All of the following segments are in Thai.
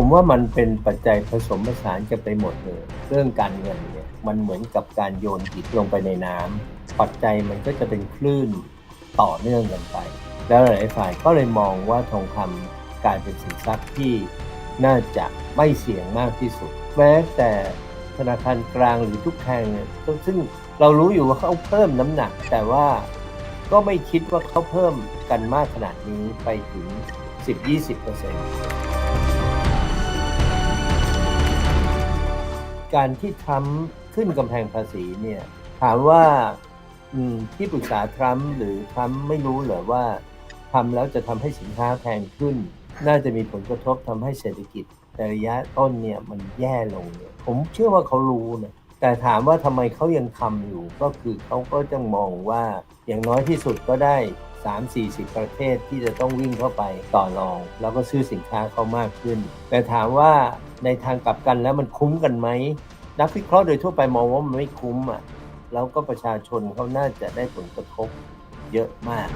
ผมว่ามันเป็นปัจจัยผสมผสานกันไปหมดเลยเรื่องการเงินเนี่ยมันเหมือนกับการโยนหินลงไปในน้ำปัจจัยมันก็จะเป็นคลื่นต่อเนื่องกันไป แล้วหลายฝ่ายก็เลยมองว่าทองคำกลายเป็นสินทรัพย์ที่น่าจะไม่เสี่ยงมากที่สุด แม้แต่ธนาคารกลางหรือทุกแห่งเนี่ยซึ่งเรารู้อยู่ว่าเขาเพิ่มน้ำหนัก แต่ว่าก็ไม่คิดว่าเขาเพิ่มกันมากขนาดนี้ไปถึง 10-20% การที่ทรัมป์ขึ้นกำแพงภาษีเนี่ยถามว่าที่ปรึกษาทรัมป์หรือทรัมป์ไม่รู้เหรอว่าทำแล้วจะทำให้สินค้าแพงขึ้น น่าจะมีผลกระทบทำให้เศรษฐกิจในระยะต้นเนี่ยมันแย่ลงเนี่ยผมเชื่อว่าเขารู้นะแต่ถามว่าทำไมเขายังทำอยู่ก็คือเขาก็จะมองว่าอย่างน้อยที่สุดก็ได้ 3-40 ประเทศที่จะต้องวิ่งเข้าไปต่อรอง แล้วก็ซื้อสินค้าเขามากขึ้น แต่ถามว่าในทางกลับกันแล้วมันคุ้มกันไหม นักวิเคราะห์โดยทั่วไปมองว่ามันไม่คุ้มอะแล้วก็ประชาชนเขาน่าจะได้ผลกระทบเยอะมาก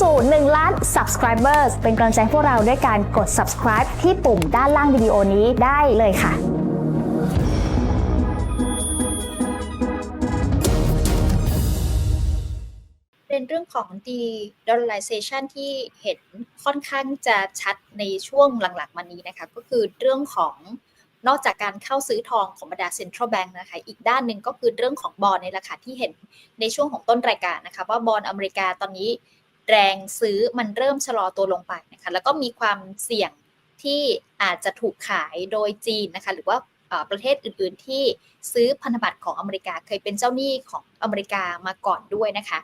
สู่ 1 ล้าน subscribers เป็นกำลังใจพวกเราด้วยการกด subscribe ที่ปุ่มด้านล่างวิดีโอนี้ได้เลยค่ะเป็นเรื่องของ de-dollarization ที่เห็นค่อนข้างจะชัดในช่วงหลังๆ มานี้นะคะก็คือเรื่องของนอกจากการเข้าซื้อทองของบรรดา central bank นะคะ อีกด้านหนึ่งก็คือเรื่องของบอลในราคาที่เห็นในช่วงของต้นรายการนะคะ ว่าบอลอเมริกาตอนนี้ แรงซื้อมันเริ่มชะลอตัวลงไปนะคะแล้วก็มีความเสี่ยงที่อาจจะถูกขายโดยจีนนะคะหรือว่าประเทศอื่นๆที่ซื้อพันธบัตรของอเมริกาเคยเป็นเจ้าหนี้ของอเมริกามาก่อนด้วยนะคะ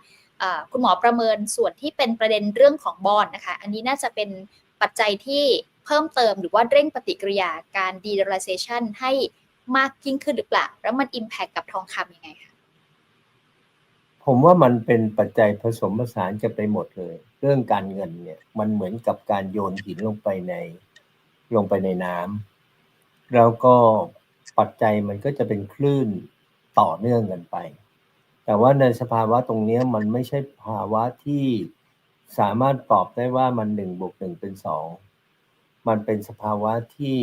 คุณหมอประเมินส่วนที่เป็นประเด็นเรื่องของบอลนะคะอันนี้น่าจะเป็นปัจจัยที่เพิ่มเติมหรือว่าเร่งปฏิกิริยาการ de-dollarization ให้มากยิ่งขึ้นหรือเปล่า แล้วมัน impact กับทองคำยังไงคะ ผมว่ามันเป็นปัจจัยผสมผสานกันไปหมดเลย เรื่องการเงินเนี่ย มันเหมือนกับการโยนหินลงไปใน ลงไปในน้ำแล้วก็ปัจจัยมันก็จะเป็นคลื่นต่อเนื่องกันไป แต่ว่าในสภาวะตรงนี้มันไม่ใช่ภาวะที่สามารถตอบได้ว่ามันหนึ่งบวกหนึ่งเป็นสองมันเป็นสภาวะที่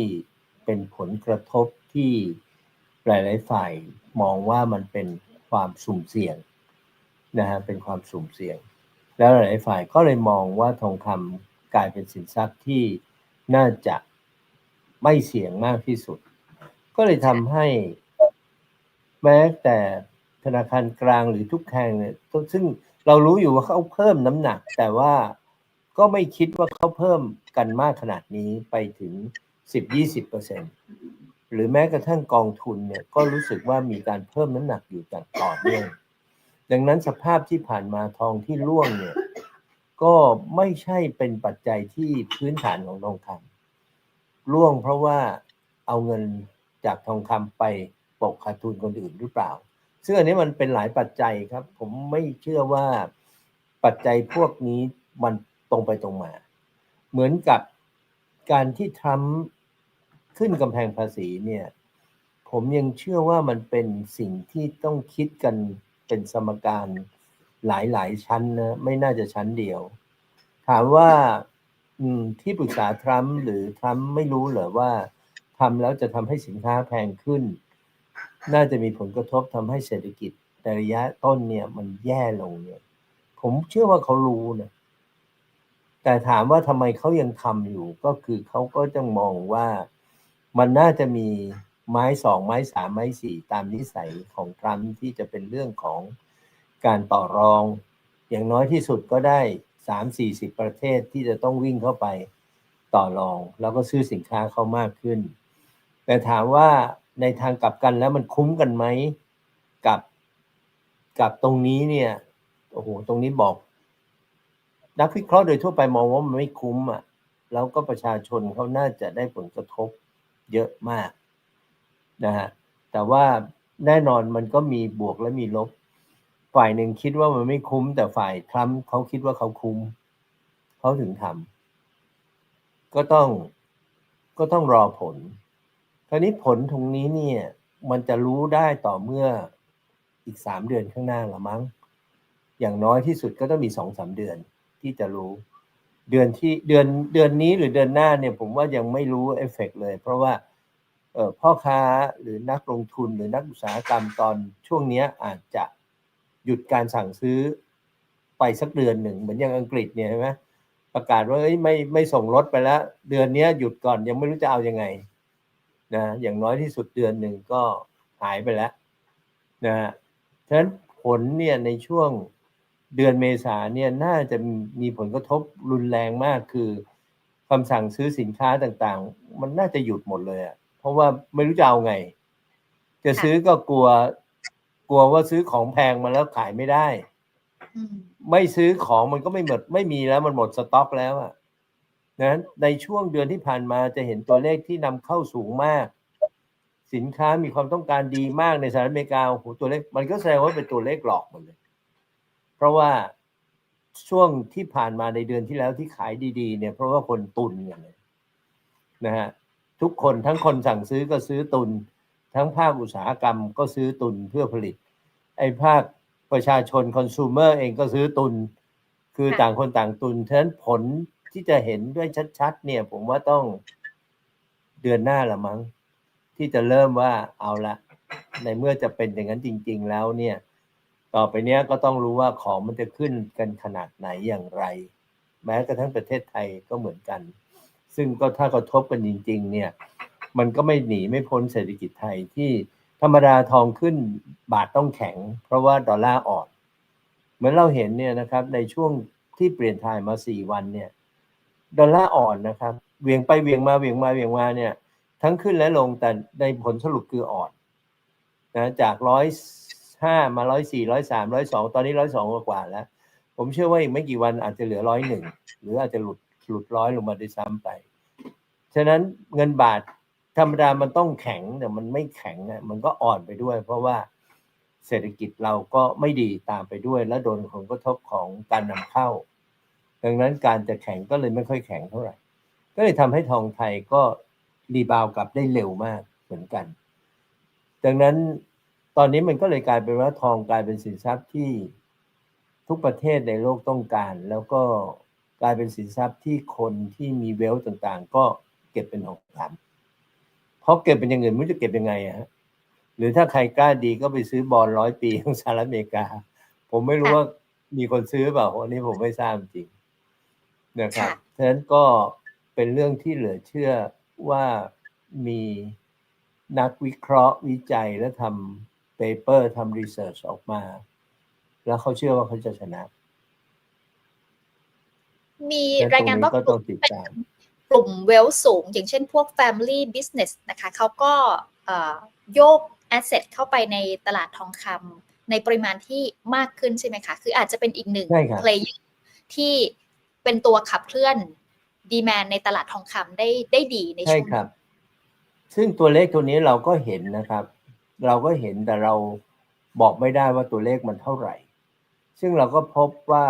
เป็นผลกระทบที่หลาย ๆ ฝ่ายมองว่ามันเป็นความสุ่มเสี่ยง นะฮะเป็นความสุ่มเสี่ยง แล้วหลายฝ่ายก็เลยมองว่าทองคำกลายเป็นสินทรัพย์ที่น่าจะไม่เสี่ยงมากที่สุด ก็เลยทำให้แม้แต่ธนาคารกลางหรือทุกแห่งเนี่ยซึ่งเรารู้อยู่ว่าเขาเพิ่มน้ำหนัก แต่ว่าก็ไม่คิดว่าเขาเพิ่มกันมากขนาดนี้ไปถึง 10-20%หรือแม้กระทั่งกองทุนเนี่ยก็รู้สึกว่ามีการเพิ่มน้ำหนักอยู่ต่างต่อเนื่อง ดังนั้นสภาพที่ผ่านมาทองที่ร่วงเนี่ย ก็ไม่ใช่เป็นปัจจัยที่พื้นฐานของทองคำร่วงเพราะว่าเอาเงินจากทองคำไปปกขาดทุนคนอื่นหรือเปล่า ซึ่งอันนี้มันเป็นหลายปัจจัยครับ ผมไม่เชื่อว่าปัจจัยพวกนี้มันตรงไปตรงมา เหมือนกับการที่ทรัมป์ขึ้นกำแพงภาษีเนี่ย ผมยังเชื่อว่ามันเป็นสิ่งที่ต้องคิดกัน เป็นสมการหลายๆ ชั้นนะไม่น่าจะชั้นเดียว ถามว่าที่ปรึกษาทรัมป์หรือทรัมป์ไม่รู้เหรอว่าทำแล้วจะทำให้สินค้าแพงขึ้น น่าจะมีผลกระทบทำให้เศรษฐกิจในระยะต้นเนี่ยมันแย่ลงเนี่ย ผมเชื่อว่าเขารู้นะแต่ถามว่าทำไมเขายังทำอยู่ ก็คือเขาก็จะมองว่ามันน่าจะมี ไม้สองไม้สามไม้สี่ตามนิสัยของทรัมป์ที่จะเป็นเรื่องของการต่อรอง อย่างน้อยที่สุดก็ได้สามสี่สิบประเทศที่จะต้องวิ่งเข้าไปต่อรอง แล้วก็ซื้อสินค้าเขามากขึ้น แต่ถามว่าในทางกลับกันแล้วมันคุ้มกันไหมกับกับตรงนี้เนี่ยโอ้โหตรงนี้บอก นักวิเคราะห์โดยทั่วไปมองว่ามันไม่คุ้มอะแล้วก็ประชาชนเขาน่าจะได้ผลกระทบเยอะมาก นะฮะแต่ว่าแน่นอนมันก็มีบวกและมีลบ ฝ่ายหนึ่งคิดว่ามันไม่คุ้ม แต่ฝ่ายทรัมป์เขาคิดว่าเขาคุ้มเขาถึงทำก็ต้องก็ต้องรอผล คราวนี้ผลตรงนี้เนี่ย มันจะรู้ได้ต่อเมื่ออีกสามเดือนข้างหน้าละมั้ง อย่างน้อยที่สุดก็ต้องมีสองสามเดือนที่จะรู้ เดือนที่เดือนเดือนนี้หรือเดือนหน้าเนี่ยผมว่ายังไม่รู้เอฟเฟกเลย เพราะว่า พ่อค้าหรือนักลงทุนหรือนักอุตสาหกรรมตอนช่วงเนี้ยอาจจะหยุดการสั่งซื้อไปสักเดือนหนึ่งเหมือนอย่างอังกฤษเนี่ยใช่ไหมประกาศว่าเอ้ไม่ไม่ส่งรถไปแล้ว เดือนเนี้ยหยุดก่อนยังไม่รู้จะเอายังไงนะอย่างน้อยที่สุดเดือนหนึ่งก็หายไปแล้วนะฮะฉะนั้นผลเนี่ยในช่วงเดือนเมษาเนี่ยน่าจะมีผลกระทบรุนแรงมากคือคำสั่งซื้อสินค้าต่างๆ มันน่าจะหยุดหมดเลยอะ เพราะว่าไม่รู้จะเอาไง จะซื้อก็กลัว กลัวว่าซื้อของแพงมาแล้วขายไม่ได้อืมไม่ซื้อของมันก็ไม่หมด ไม่มีแล้วมันหมดสต็อกแล้วอะนะในช่วงเดือนที่ผ่านมาจะเห็นตัวเลขที่นำเข้าสูงมาก สินค้ามีความต้องการดีมากในสหรัฐอเมริกาโอ้โหตัวเลขมันก็แสดงว่าเป็นตัวเลขหลอกหมดเลย เพราะว่าช่วงที่ผ่านมาในเดือนที่แล้วที่ขายดี ๆ เนี่ย เพราะว่าคนตุนกันเลยนะฮะ ทุกคนทั้งคนสั่งซื้อก็ซื้อตุน ทั้งภาคอุตสาหกรรมก็ซื้อตุนเพื่อผลิต ไอ้ภาคประชาชนคอน sumer เองก็ซื้อตุน คือต่างคนต่างตุนฉะนั้นผลที่จะเห็นด้วยชัดๆ เนี่ยผมว่าต้องเดือนหน้าละมั้ง ที่จะเริ่มว่าเอาละ ในเมื่อจะเป็นอย่างนั้นจริง ๆ แล้วเนี่ย ต่อไปเนี้ยก็ต้องรู้ว่าของมันจะขึ้นกันขนาดไหนอย่างไร แม้กระทั่งประเทศไทยก็เหมือนกัน ซึ่งก็ถ้ากระทบกันจริง ๆ เนี่ย มันก็ไม่หนีไม่พ้นเศรษฐกิจไทยที่ธรรมดาทองขึ้นบาทต้องแข็ง เพราะว่าดอลลาร์อ่อน เหมือนเราเห็นเนี่ยนะครับในช่วงที่เปลี่ยนถ่ายมาสี่วันเนี่ยดอลลาร์อ่อนนะครับเวียงไปเวียงมาเวียงมาเวียงมาเนี่ย ทั้งขึ้นและลงแต่ในผลสรุปคืออ่อนนะจากร้อยห้ามาร้อยสี่ร้อยสามร้อยสองตอนนี้ร้อยสองกว่าแล้ว ผมเชื่อว่าอีกไม่กี่วันอาจจะเหลือร้อยหนึ่งหรืออาจจะหลุด หลุดร้อยลงมาด้วยซ้ำไป ฉะนั้นเงินบาทธรรมดามันต้องแข็งแต่มันไม่แข็งอะมันก็อ่อนไปด้วย เพราะว่าเศรษฐกิจเราก็ไม่ดีตามไปด้วย และโดนผลกระทบของการนำเข้า ดังนั้นการจะแข็งก็เลยไม่ค่อยแข็งเท่าไหร่ ก็เลยทำให้ทองไทยก็รีบาวกลับได้เร็วมากเหมือนกัน ดังนั้นตอนนี้มันก็เลยกลายเป็นว่าทองกลายเป็นสินทรัพย์ที่ทุกประเทศในโลกต้องการ แล้วก็ กลายเป็นสินทรัพย์ที่คนที่มีเวลต่างๆ ก็เก็บเป็นทองคำเพราะเก็บเป็นอย่างอื่นไม่รู้จะเก็บยังไงอะฮะหรือถ้าใครกล้าดีก็ไปซื้อบอลร้อยปีของสหรัฐอเมริกา ผมไม่รู้ค่ะว่ามีคนซื้อเปล่าอันนี้ผมไม่ทราบจริงนะครับค่ะฉะนั้นก็เป็นเรื่องที่เหลือเชื่อว่ามีนักวิเคราะห์วิจัยและทำเปเปอร์ทำรีเสิร์ชออกมา แล้วเขาเชื่อว่าเขาจะชนะ มีและตรายรงงานนี้ว่าก็กต้อลุ่งมติดเป็นตามกลุ่มเวลสูง อย่างเช่นพวก Family Business นะคะเขาก็เอ่อโยก Asset เข้าไปในตลาดทองคำในปริมาณที่มากขึ้นใช่ไหมคะ คืออาจจะเป็นอีกหนึ่งใช่ครับ player ที่เป็นตัวขับเคลื่อนดีแมนในตลาดทองคำได้ได้ดีในใช่ช่วงครันี้บซึ่งตัวเลขตัวนี้เราก็เห็นนะครับ เราก็เห็นแต่เราบอกไม่ได้ว่าตัวเลขมันเท่าไหร่ ซึ่งเราก็พบว่า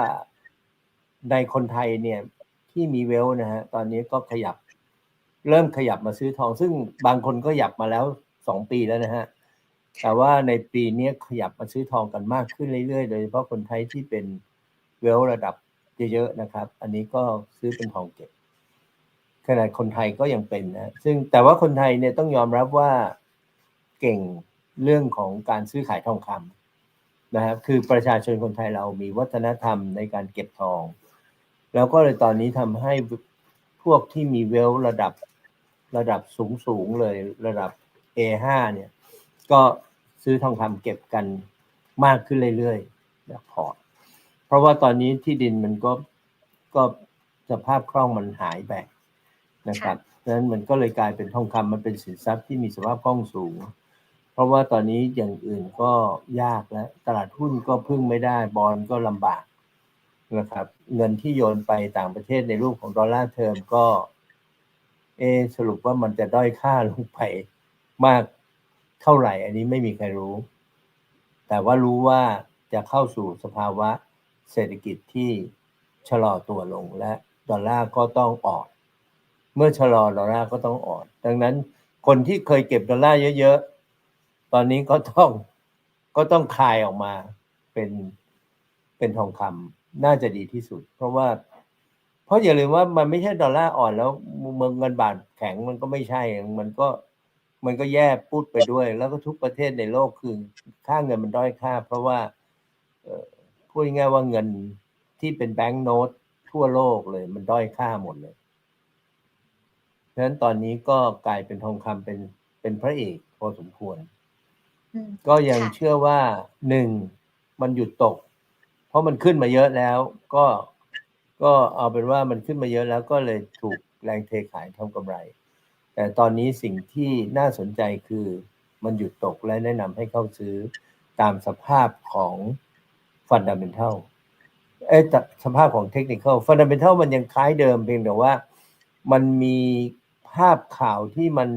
ในคนไทยเนี่ยที่มีเวลนะฮะตอนนี้ก็ขยับ เริ่มขยับมาซื้อทอง ซึ่งบางคนก็ขยับมาแล้วสองปีแล้วนะฮะแต่ว่าในปีนี้ขยับมาซื้อทองกันมากขึ้นเรื่อยๆ โดยเฉพาะคนไทยที่เป็นเวลระดับเยอะๆนะครับ อันนี้ก็ซื้อเป็นทองเก็บขนาดคนไทยก็ยังเป็นนะ ซึ่งแต่ว่าคนไทยเนี่ยต้องยอมรับว่าเก่งเรื่องของการซื้อขายทองคำนะครับ คือประชาชนคนไทยเรามีวัฒนธรรมในการเก็บทอง แล้วก็เลยตอนนี้ทำให้พวกที่มีเวลระดับระดับสูงสูงๆเลยระดับ A5 เนี่ย ก็ซื้อทองคำเก็บกันมากขึ้นเรื่อยๆนะพอเพราะว่าตอนนี้ที่ดินมันก็ก็สภาพคล่องมันหายไปนะครับดังนั้นมันก็เลยกลายเป็นทองคำมันเป็นสินทรัพย์ที่มีสภาพคล่องสูง เพราะว่าตอนนี้อย่างอื่นก็ยากแล้ว ตลาดหุ้นก็พึ่งไม่ได้บอลก็ลำบาก นะครับ เงินที่โยนไปต่างประเทศในรูปของดอลลาร์เทอมก็ เอสรุปว่ามันจะด้อยค่าลงไปมากเท่าไหร่ อันนี้ไม่มีใครรู้ แต่ว่ารู้ว่าจะเข้าสู่สภาวะเศรษฐกิจที่ชะลอตัวลงและดอลลาร์ก็ต้องอ่อน เมื่อชะลอดอลลาร์ก็ต้องอ่อน ดังนั้นคนที่เคยเก็บดอลลาร์เยอะๆ ตอนนี้ก็ต้องก็ต้องคายออกมาเป็นเป็นทองคำ น่าจะดีที่สุด เพราะว่า เพราะอย่าลืมว่ามันไม่ใช่ดอลลาร์อ่อนแล้วเมืองเงินบาทแข็งมันก็ไม่ใช่ มันก็มันก็แย่พูดไปด้วย แล้วก็ทุกประเทศในโลกคือค่าเงินมันด้อยค่า เพราะว่าเอ่อพูดง่ายๆว่าเงินที่เป็นแบงก์โน้ตทั่วโลกเลย มันด้อยค่าหมดเลยฉะนั้นตอนนี้ก็กลายเป็นทองคำเป็นเป็นพระเอกพอสมควรอืมก็ยังค่ะเชื่อว่าหนึ่งมันหยุดตก เพราะมันขึ้นมาเยอะแล้ว ก็ก็เอาเป็นว่ามันขึ้นมาเยอะแล้วก็เลยถูกแรงเทขายทำกำไร แต่ตอนนี้สิ่งที่น่าสนใจคือมันหยุดตกและแนะนำให้เข้าซื้อตามสภาพของฟันดัมเ n น a l เอ้ยแต่สภาพของเทคนิค a l ฟันดัมเ n น a l มันยังคล้ายเดิมเพียงแต่ว่ามันมีภาพข่าวที่มัน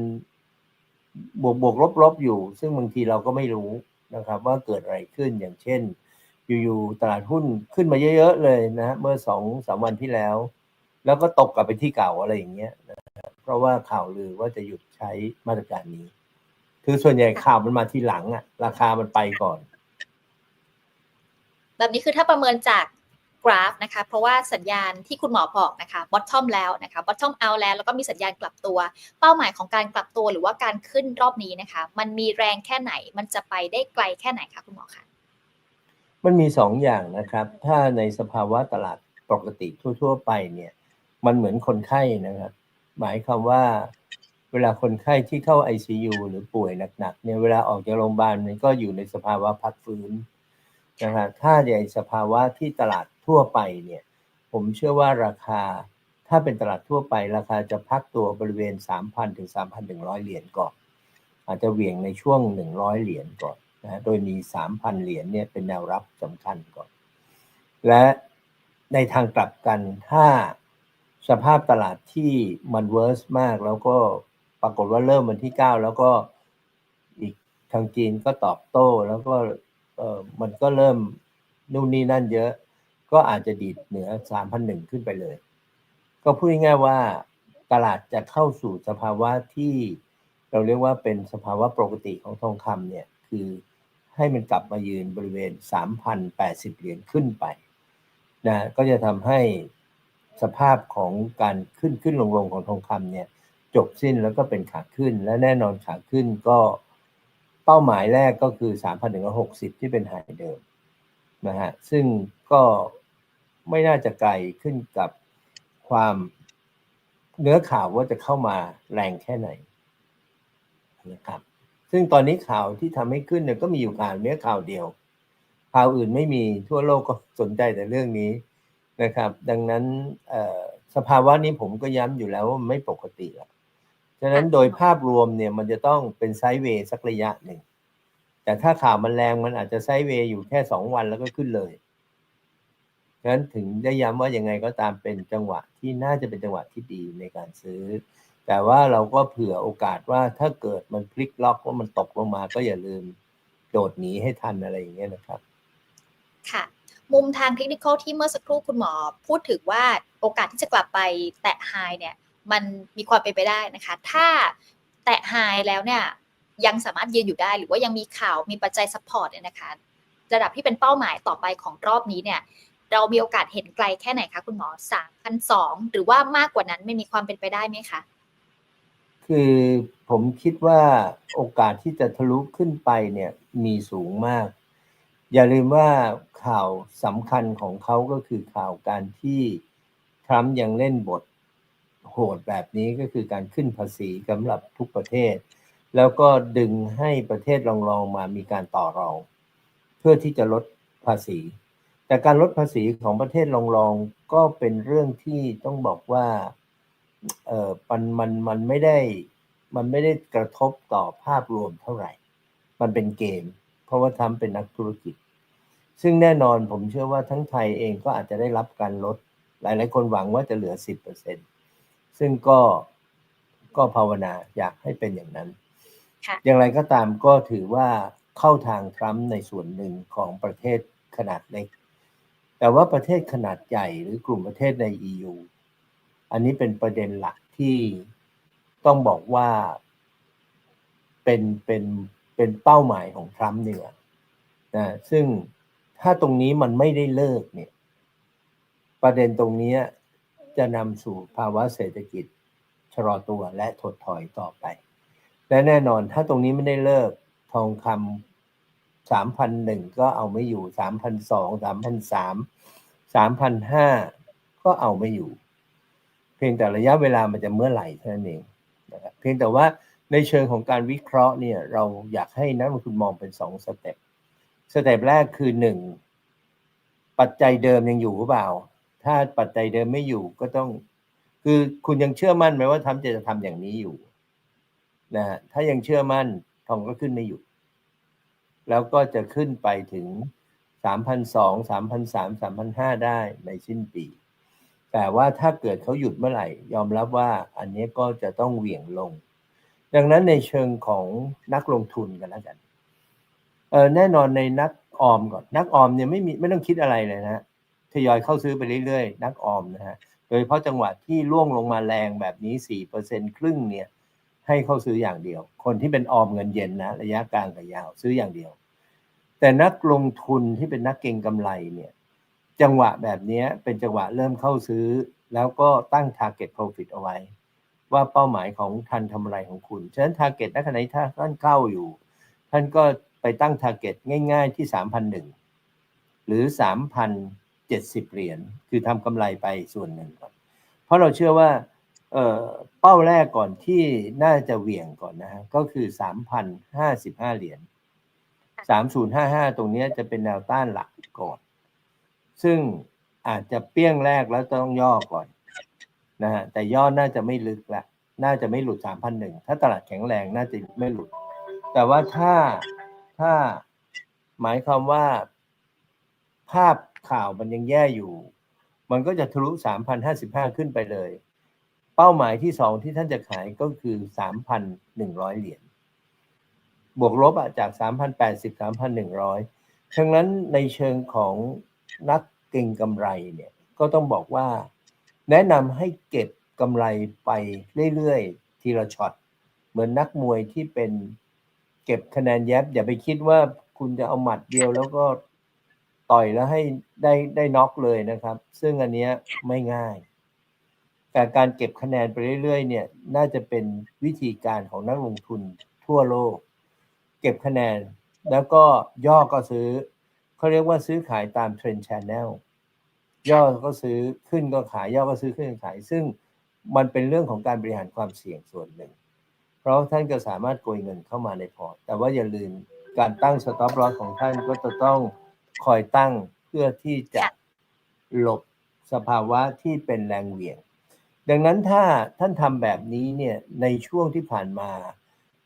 บวกบวกลบลบอยู่ ซึ่งบางทีเราก็ไม่รู้นะครับ ว่าเกิดอะไรขึ้นอย่างเช่น อยู่ๆตลาดหุ้นขึ้นมาเยอะๆเลยนะฮะเมื่อสองสามวันที่แล้ว แล้วก็ตกกลับไปที่เก่าอะไรอย่างเงี้ยนะเพราะว่าข่าวลือว่าจะหยุดใช้มาตรการนี้ คือส่วนใหญ่ข่าวมันมาทีหลังอะราคามันไปก่อน แบบนี้คือถ้าประเมินจากกราฟนะคะ เพราะว่าสัญญาณที่คุณหมอบอกนะคะ bottom แล้วนะคะ bottom out แล้วแล้วก็มีสัญญาณกลับตัว เป้าหมายของการกลับตัวหรือว่าการขึ้นรอบนี้นะคะ มันมีแรงแค่ไหนมันจะไปได้ไกลแค่ไหนคะคุณหมอคะ มันมีสองอย่างนะครับ ถ้าในสภาวะตลาดปกติทั่ว ๆ ไปเนี่ย มันเหมือนคนไข้นะครับ หมายความว่า เวลาคนไข้ที่เข้า ICU หรือป่วยหนักๆเนี่ยเวลาออกจากโรงพยาบาลมันก็อยู่ในสภาวะพักฟื้นนะครับถ้าในสภาวะที่ตลาดทั่วไปเนี่ย ผมเชื่อว่าราคา ถ้าเป็นตลาดทั่วไป ราคาจะพักตัวบริเวณ 3,000ถึง3,100 เหรียญก่อน อาจจะเหวี่ยงในช่วง 100 เหรียญก่อน นะโดยมี 3,000 เหรียญเนี่ยเป็นแนวรับสำคัญก่อน และในทางกลับกันถ้าสภาพตลาดที่มันเวิร์สมากแล้วก็ปรากฏว่าเริ่มวันที่ 9 แล้วก็อีกทางจีนก็ตอบโต้แล้วก็เออมันก็เริ่มนู่นนี่นั่นเยอะ ก็อาจจะดีดเหนือ 3,001 ขึ้นไปเลย ก็พูดง่ายๆว่าตลาดจะเข้าสู่สภาวะที่เราเรียกว่าเป็นสภาวะปกติของทองคำเนี่ยคือ ให้มันกลับมายืนบริเวณ 3,080 เหรียญขึ้นไปนะก็จะทำให้สภาพของการขึ้นขึ้นลงลงของทองคำเนี่ยจบสิ้นแล้วก็เป็นขาขึ้นและแน่นอนขาขึ้นก็เป้าหมายแรกก็คือ 3,160 ที่เป็นไฮเดิมนะฮะซึ่งก็ไม่น่าจะไกลขึ้นกับความเนื้อข่าวว่าจะเข้ามาแรงแค่ไหนนะครับ ซึ่งตอนนี้ข่าวที่ทำให้ขึ้นเนี่ยก็มีอยู่ข่าวเนี้ยข่าวเดียว ข่าวอื่นไม่มีทั่วโลกก็สนใจแต่เรื่องนี้นะครับ ดังนั้นเอ่อสภาวะนี้ผมก็ย้ำอยู่แล้วว่ามันไม่ปกติแล้วฉะนั้นโดยภาพรวมเนี่ยมันจะต้องเป็นไซด์เวย์สักระยะหนึ่ง แต่ถ้าข่าวมันแรงมันอาจจะไซด์เวย์อยู่แค่สองวันแล้วก็ขึ้นเลยฉะนั้นถึงได้ย้ำว่ายังไงก็ตามเป็นจังหวะที่น่าจะเป็นจังหวะที่ดีในการซื้อ แต่ว่าเราก็เผื่อโอกาสว่าถ้าเกิดมันพลิกล็อกว่ามันตกลงมาก็อย่าลืมโดดหนีให้ทันอะไรอย่างเงี้ยนะครับ ค่ะ มุมทางเทคนิคที่เมื่อสักครู่คุณหมอ พูดถึงว่าโอกาสที่จะกลับไปแตะไฮเนี่ยมันมีความเป็นไปได้นะคะ ถ้าแตะไฮแล้วเนี่ยยังสามารถยืนอยู่ได้หรือว่ายังมีข่าวมีปัจจัยซัพพอร์ตเนี่ยนะคะระดับที่เป็นเป้าหมายต่อไปของรอบนี้เนี่ย เรามีโอกาสเห็นไกลแค่ไหนคะคุณหมอสามพันสองหรือว่ามากกว่านั้นไม่มีความเป็นไปได้ไหมคะ คือผมคิดว่าโอกาสที่จะทะลุขึ้นไปเนี่ยมีสูงมาก อย่าลืมว่าข่าวสำคัญของเขาก็คือข่าวการที่ทรัมป์ยังเล่นบทโหดแบบนี้ก็คือการขึ้นภาษีสำหรับทุกประเทศ แล้วก็ดึงให้ประเทศรองๆมามีการต่อรอง เพื่อที่จะลดภาษี แต่การลดภาษีของประเทศรองๆก็เป็นเรื่องที่ต้องบอกว่า เออมันมันมันไม่ได้มันไม่ได้กระทบต่อภาพรวมเท่าไหร่ มันเป็นเกม เพราะว่าทำเป็นนักธุรกิจ ซึ่งแน่นอนผมเชื่อว่าทั้งไทยเองก็อาจจะได้รับการลด หลาย ๆ คนหวังว่าจะเหลือ 10%ซึ่งก็ก็ภาวนาอยากให้เป็นอย่างนั้นค่ะอย่างไรก็ตามก็ถือว่าเข้าทางทรัมป์ในส่วนหนึ่งของประเทศขนาดเล็ก แต่ว่าประเทศขนาดใหญ่หรือกลุ่มประเทศใน EU อันนี้เป็นประเด็นหลักที่ต้องบอกว่าเป็นเป็นเป็นเป้าหมายของทรัมป์เนี่ยนะซึ่งถ้าตรงนี้มันไม่ได้เลิกเนี่ย ประเด็นตรงนี้จะนำสู่ภาวะเศรษฐกิจชะลอตัวและถดถอยต่อไป และแน่นอนถ้าตรงนี้ไม่ได้เลิกทองคำสามพันหนึ่งก็เอาไม่อยู่สามพันสองสามพันสามสามพันห้าก็เอาไม่อยู่ พียงแต่ระยะเวลามันจะเมื่อไหร่เท่านั้นเองนะครับเพียงแต่ว่าในเชิงของการวิเคราะห์เนี่ยเราอยากให้นักลงทุนมองเป็นสองสเต็ปสเต็ปแรกคือหนึ่งปัจจัยเดิมยังอยู่หรือเปล่า ถ้าปัจจัยเดิมไม่อยู่ก็ต้อง คือคุณยังเชื่อมั่นไหมว่าทำจะทำอย่างนี้อยู่นะฮะถ้ายังเชื่อมั่นทองก็ขึ้นไม่หยุดแล้วก็จะขึ้นไปถึงสามพันสองสามพันสามสามพันห้าได้ในสิ้นปี แต่ว่าถ้าเกิดเขาหยุดเมื่อไหร่ ยอมรับว่าอันนี้ก็จะต้องเหวี่ยงลง ดังนั้นในเชิงของนักลงทุนกันแล้วกันเออแน่นอนในนักออมก่อน นักออมเนี่ยไม่มีไม่ต้องคิดอะไรเลยนะทยอยเข้าซื้อไปเรื่อยๆ นักออมนะฮะโดยเฉพาะจังหวะที่ล่วงลงมาแรงแบบนี้สี่เปอร์เซ็นครึ่งเนี่ย ให้เข้าซื้ออย่างเดียว คนที่เป็นออมเงินเย็นนะ ระยะกลางกับยาวซื้ออย่างเดียว แต่นักลงทุนที่เป็นนักเก็งกำไรเนี่ย จังหวะแบบนี้เป็นจังหวะเริ่มเข้าซื้อ แล้วก็ตั้ง target profit เอาไว้ ว่าเป้าหมายของทันทำอะไรของคุณ ฉะนั้น target ณขณะนี้ถ้าท่านเข้าอยู่ ท่านก็ไปตั้ง target ง่าย ๆที่ 3,001 หรือ 3,070 เหรียญคือทำกำไรไปส่วนหนึ่งก่อนเพราะเราเชื่อว่าเเป้าแรกก่อนที่น่าจะเหวี่ยงก่อนนะฮะก็คือ 3,055 เหรียญ3055 ตรงนี้จะเป็นแนวต้านหลักก่อน ซึ่งอาจจะเปี้ยงแรกแล้วต้องย่อก่อนนะฮะแต่ย่อน่าจะไม่ลึกละน่าจะไม่หลุด 3,001 ถ้าตลาดแข็งแรงน่าจะไม่หลุด แต่ว่าถ้าถ้าหมายความว่า ภาพข่าวมันยังแย่อยู่ มันก็จะทะลุ 3,055 ขึ้นไปเลย เป้าหมายที่สองที่ท่านจะขายก็คือ 3,100 เหรียญบวกลบอะจาก 3,080 3,100ทั้งนั้นในเชิงของ นักเก็งกำไรเนี่ยก็ต้องบอกว่า แนะนำให้เก็บกำไรไปเรื่อยๆ ทีละช็อต เหมือนนักมวยที่เป็นเก็บคะแนนแยบ อย่าไปคิดว่าคุณจะเอาหมัดเดียวแล้วก็ต่อยแล้วให้ได้ได้น็อกเลยนะครับ ซึ่งอันเนี้ยไม่ง่ายแต่การเก็บคะแนนไปเรื่อยๆเนี่ยน่าจะเป็นวิธีการของนักลงทุนทั่วโลก เก็บคะแนนแล้วก็ย่อก็ซื้อ เขาเรียกว่าซื้อขายตามเทรนด์ชแนลย่อก็ซื้อขึ้นก็ขายย่อก็ซื้อขึ้นขาย ซึ่งมันเป็นเรื่องของการบริหารความเสี่ยงส่วนหนึ่ง เพราะท่านก็สามารถโกยเงินเข้ามาในพอร์ต แต่ว่าอย่าลืมการตั้งสต็อปลอสของท่านก็จะต้องคอยตั้งเพื่อที่จะหลบสภาวะที่เป็นแรงเหวี่ยง ดังนั้นถ้าท่านทำแบบนี้เนี่ยในช่วงที่ผ่านมา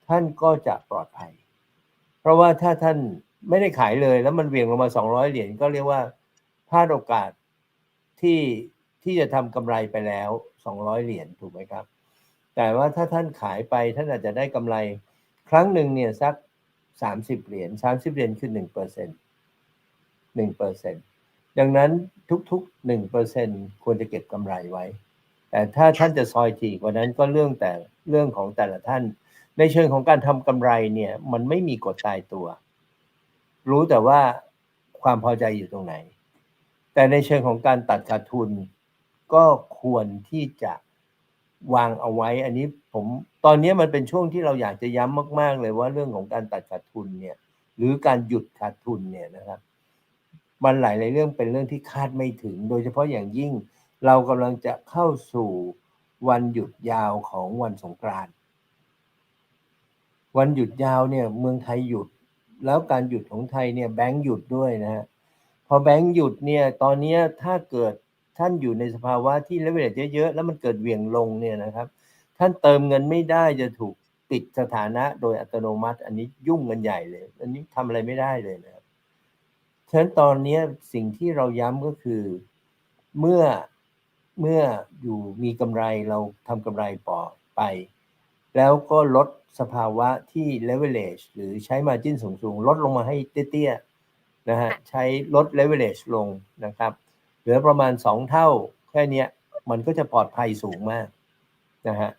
ท่านก็จะปลอดภัย เพราะว่าถ้าท่าน ไม่ได้ขายเลย แล้วมันเวียงลงมา200เหรียญก็เรียกว่าพลาดโอกาสที่ที่จะทำกำไรไปแล้ว200เหรียญถูกไหมครับ แต่ว่าถ้าท่านขายไปท่านอาจจะได้กำไร ครั้งหนึ่งเนี่ยสัก30เหรียญ30เหรียญคือ1เปอร์เซ็นต์1เปอร์เซ็นต์ดังนั้นทุกๆ1เปอร์เซ็นต์ควรจะเก็บกำไรไว้ แต่ถ้าท่านจะซอยถี่กว่านั้นก็เรื่องแต่เรื่องของแต่ละท่าน ในเชิงของการทำกำไรเนี่ยมันไม่มีกฎตายตัว รู้แต่ว่าความพอใจอยู่ตรงไหน แต่ในเชิงของการตัดขาดทุน ก็ควรที่จะวางเอาไว้ อันนี้ผมตอนนี้มันเป็นช่วงที่เราอยากจะย้ำมาก ๆ เลยว่าเรื่องของการตัดขาดทุนเนี่ย หรือการหยุดขาดทุนเนี่ยนะครับ มันหลายๆเรื่องเป็นเรื่องที่คาดไม่ถึง โดยเฉพาะอย่างยิ่งเรากำลังจะเข้าสู่วันหยุดยาวของวันสงกรานต์วันหยุดยาวเนี่ยเมืองไทยหยุด แล้วการหยุดของไทยเนี่ยแบงก์หยุดด้วยนะฮะพอแบงก์หยุดเนี่ยตอนนี้ถ้าเกิดท่านอยู่ในสภาวะที่เลเวลเยอะๆ แล้วมันเกิดเหวี่ยงลงเนี่ยนะครับ ท่านเติมเงินไม่ได้จะถูกปิดสถานะโดยอัตโนมัติ อันนี้ยุ่งกันใหญ่เลย อันนี้ทำอะไรไม่ได้เลยนะครับฉะนั้นตอนนี้สิ่งที่เราย้ำก็คือเมื่อเมื่ออยู่มีกำไรเราทำกำไรปอไป แล้วก็ลด สภาวะที่ leverage หรือใช้ margin สูงๆลดลงมาให้เตี้ยๆนะฮะใช้ลด leverage ลงนะครับ เหลือประมาณ 2 เท่าแค่เนี้ยมันก็จะปลอดภัยสูงมากนะฮะ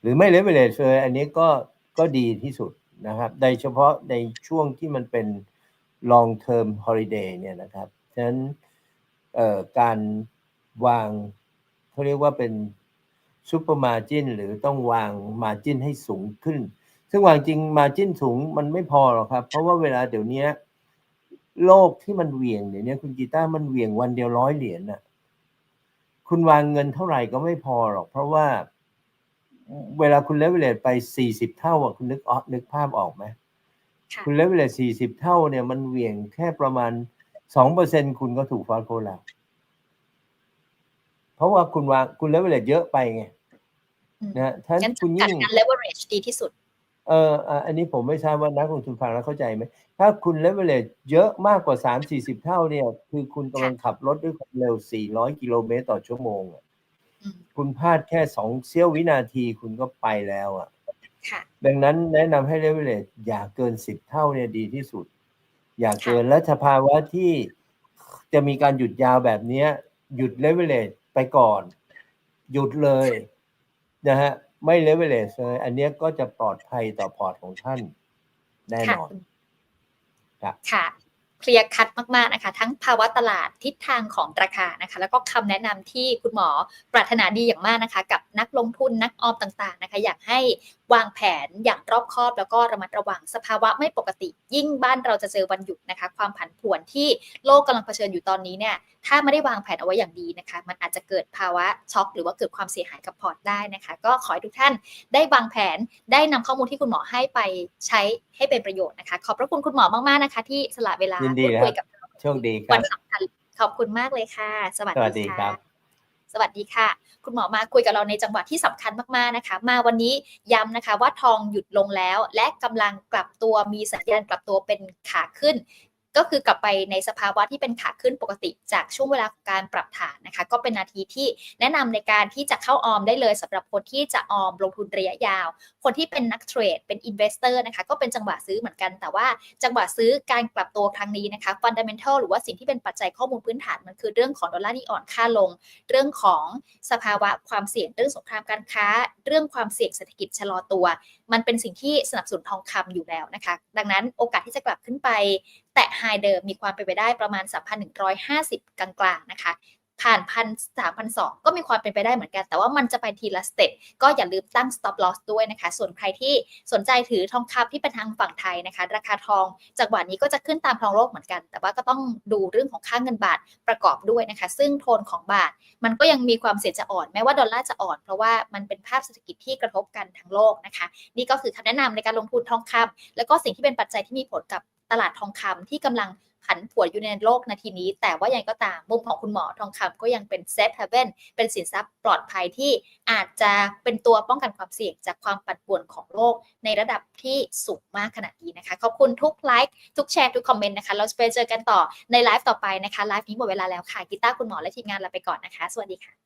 หรือไม่ leverage เลยอันนี้ก็ก็ดีที่สุดนะครับโดยเฉพาะในช่วงที่มันเป็น long term holiday เนี่ยนะครับฉะนั้นเอ่อการวางเขาเรียกว่าเป็น super margin หรือต้องวาง margin ให้สูงขึ้น ซึ่งวางจริง margin สูงมันไม่พอหรอกครับ เพราะว่าเวลาเดี๋ยวนี้โลกที่มันเหวี่ยงเดี๋ยวนี้คุณกีตาร์มันเหวี่ยงวันเดียวร้อยเหรียญน่ะ คุณวางเงินเท่าไหร่ก็ไม่พอหรอก เพราะว่าเวลาคุณเลเวลเลตไปสี่สิบเท่าอะคุณนึกออกนึกภาพออกไหมค่ะคุณเลเวลเลตสี่สิบเท่าเนี่ยมันเหวี่ยงแค่ประมาณสองเปอร์เซ็นคุณก็ถูกฟาดโคแล้วเพราะว่าคุณวางคุณเลเวลเลตเยอะไปไงอืมนะฮะถ้างั้นคุณจำกัดยิ่งการ leverage ดีที่สุด เอออะอันนี้ผมไม่ทราบว่านักลงทุนฟังแล้วเข้าใจไหม ถ้าคุณเลเวลเลเยอะมากกว่าสามสี่สิบเท่าเนี่ย คือคุณกำลังขับรถด้วยความเร็วสี่ร้อยกิโลเมตรต่อชั่วโมงอะอืมคุณพลาดแค่สองเสี้ยววินาทีคุณก็ไปแล้วอะค่ะดังนั้นแนะนำให้เลเวลเลอย่าเกินสิบเท่าเนี่ยดีที่สุด อย่าเกินและสภาวะที่จะมีการหยุดยาวแบบเนี้ยหยุดเลเวลเลไปก่อน หยุดเลยนะฮะ ไม่เลเวลเลเลยอันเนี้ยก็จะปลอดภัยต่อพอร์ตของท่านแน่นอนครับค่ะเคลียร์คัดมากๆนะคะ ทั้งภาวะตลาดทิศทางของราคานะคะ แล้วก็คำแนะนำที่คุณหมอปรารถนาดีอย่างมากนะคะ กับนักลงทุนนักออมต่างๆนะคะ อยากให้วางแผนอย่างรอบคอบ แล้วก็ระมัดระวังสภาวะไม่ปกติ ยิ่งบ้านเราจะเจอวันหยุดนะคะ ความผันผวนที่โลกกำลังเผชิญอยู่ตอนนี้เนี่ยถ้าไม่ได้วางแผนเอาไว้อย่างดีนะคะ มันอาจจะเกิดภาวะช็อกหรือว่าเกิดความเสียหายกับพอร์ตได้นะคะ ก็ขอให้ทุกท่านได้วางแผนได้นำข้อมูลที่คุณหมอให้ไปใช้ให้เป็นประโยชน์นะคะ ขอบพระคุณคุณหมอมากๆนะคะ ที่สละเวลายินดีพูดคุยครับกับเราโชคดีควัรับนสำคัญขอบคุณมากเลยค่ะ สวัสสวัสดีดีครัค่ะบสวัสดีค่ะ คุณหมอมาคุยกับเราในจังหวะที่สำคัญมากๆนะคะ มาวันนี้ย้ำนะคะว่าทองหยุดลงแล้ว และกำลังกลับตัวมีสัญญาณกลับตัวเป็นขาขึ้น ก็คือกลับไปในสภาวะที่เป็นขาขึ้นปกติจากช่วงเวลาของการปรับฐานนะคะ ก็เป็นนาทีที่แนะนำในการที่จะเข้าออมได้เลยสำหรับคนที่จะออมลงทุนระยะยาว คนที่เป็นนักเทรดเป็นอินเวสเตอร์นะคะก็เป็นจังหวะซื้อเหมือนกัน แต่ว่าจังหวะซื้อการกลับตัวครั้งนี้นะคะฟันดัมเ n นทัลหรือว่าสิ่งที่เป็นปัจจัยข้อมูลพื้นฐานมันคือเรื่องของดอลลาร์ที่อ่อนค่าลง เรื่องของสภาวะความเสี่ยงเรื่องสงครามการค้า เรื่องความเสี่ยงเศรษฐกิจชะลอตัว มันเป็นสิ่งที่สนับสนุนทองคำอยู่แล้วนะคะ ดังนั้นโอกาสที่จะกลับขึ้นไป แตะไฮเดิมมีความเป็นไปได้ประมาณ 3,150 กลางๆนะคะผ่านพันสามพันสองก็มีความเป็นไปได้เหมือนกัน แต่ว่ามันจะไปทีละสเต็ปก็อย่าลืมตั้ง stop loss ด้วยนะคะ ส่วนใครที่สนใจถือทองคำที่เป็นทางฝั่งไทยนะคะ ราคาทองจากวันนี้ก็จะขึ้นตามทองโลกเหมือนกัน แต่ว่าก็ต้องดูเรื่องของค่างเงินบาทประกอบด้วยนะคะ ซึ่งโทนของบาท มันก็ยังมีความเสี่ยงจะอ่อนแม้ว่าดอลลาร์จะอ่อนเพราะว่ามันเป็นภาพเศรษฐกิจที่กระทบกันทั้งโลกนะคะ นี่ก็คือคำแนะนำในการลงทุนทองคำแล้วก็สิ่งที่เป็นปัจจัยที่มีผลกับ ตลาดทองคำที่กำลังผันผวนอยู่ในโลกนาทีนี้ แต่ว่ายังไงก็ตามมุมของคุณหมอทองคำก็ยังเป็นเซฟเฮเว่นเป็นสินทรัพย์ปลอดภัยที่อาจจะเป็นตัวป้องกันความเสี่ยงจากความปั่นป่วนของโลกในระดับที่สูงมากขนาดนี้นะคะ ขอบคุณทุกไลค์ทุกแชร์ทุกคอมเมนต์นะคะ เราจะไปเจอกันต่อในไลฟ์ต่อไปนะคะไลฟ์นี้หมดเวลาแล้วค่ะกีตาร์คุณหมอและทีมงานลาไปก่อนนะคะ สวัสดีค่ะ